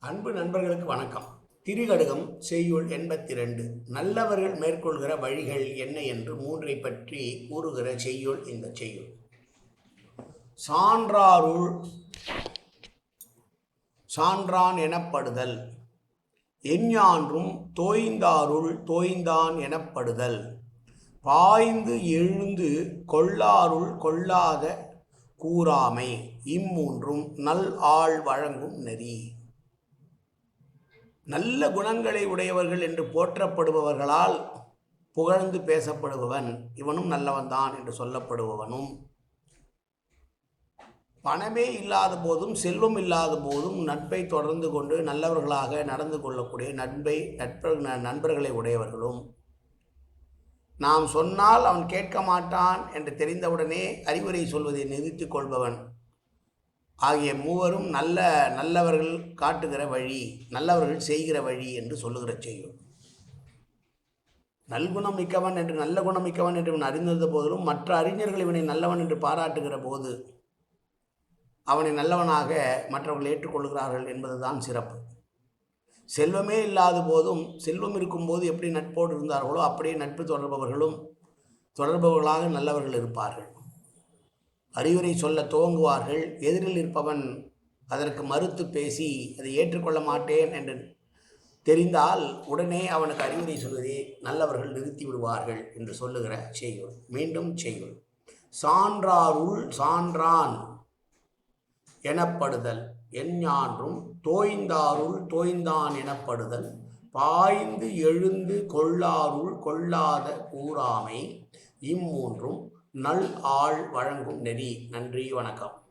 அன்பு நண்பர்களுக்கு வணக்கம். திரிகடுகம் செய்யுள் எண்பத்தி ரெண்டு நல்லவர்கள் மேற்கொள்கிற வழிகள் என்ன என்று மூன்றை பற்றி கூறுகிற செய்யுள் இந்த செய்யுள். சான்றாருள் சான்றான் எனப்படுதல். எஞ்ஞான்றும் தோய்ந்தாருள் தோய்ந்தான் எனப்படுதல். பாய்ந்து எழுந்து கொள்ளாருள் கொள்ளாத கூறாமை. இம்மூன்றும் நல் ஆள் வழங்கும் நெறி. நல்ல குணங்களை உடையவர்கள் என்று போற்றப்படுபவர்களால் புகழ்ந்து பேசப்படுபவன் இவனும் நல்லவன்தான் என்று சொல்லப்படுபவனும். பணமே இல்லாத போதும் செல்வம் இல்லாத போதும் நட்பை தொடர்ந்து கொண்டு நல்லவர்களாக நடந்து கொள்ளக்கூடிய நட்பை நட்ப நண்பர்களை உடையவர்களும். நாம் சொன்னால் அவன் கேட்க மாட்டான் என்று தெரிந்தவுடனே அறிவுரை சொல்வதை நிறுத்திக் கொள்பவன். ஆகிய மூவரும் நல்ல நல்லவர்கள் காட்டுகிற வழி நல்லவர்கள் செய்கிற வழி என்று சொல்லுகிற செய்யும். நல்குணம் மிக்கவன் என்று நல்ல குணம் மிக்கவன் என்று இவன் அறிந்திருந்த போதிலும் மற்ற அறிஞர்கள் இவனை நல்லவன் என்று பாராட்டுகிற போது அவனை நல்லவனாக மற்றவர்கள் ஏற்றுக்கொள்கிறார்கள் என்பதுதான் சிறப்பு. செல்வமே இல்லாத போதும் செல்வம் இருக்கும்போது எப்படி நட்போடு இருந்தார்களோ அப்படியே நட்பு தொடர்பவர்களும் தொடர்பவர்களாக நல்லவர்கள் இருப்பார்கள். அறிவுரை சொல்ல துவங்குவார்கள். எதிரில் இருப்பவன் அதற்கு மறுத்து பேசி அதை ஏற்றுக்கொள்ள மாட்டேன் என்று தெரிந்தால் உடனே அவனுக்கு அறிவுரை சொல்வதை நல்லவர்கள் நிறுத்தி விடுவார்கள் என்று சொல்லுகிற செய்யுள். மீண்டும் செய்யுள். சான்றாருள் சான்றான் எனப்படுதல் எஞ்ஞான்றும் தோய்ந்தாருள் தோய்ந்தான் எனப்படுதல் பாய்ந்து எழுந்து கொள்ளாருள் கொள்ளாத கூறாமை இம்மூன்றும் நல் ஆள் வழங்கும் நெறி. நன்றி வணக்கம்.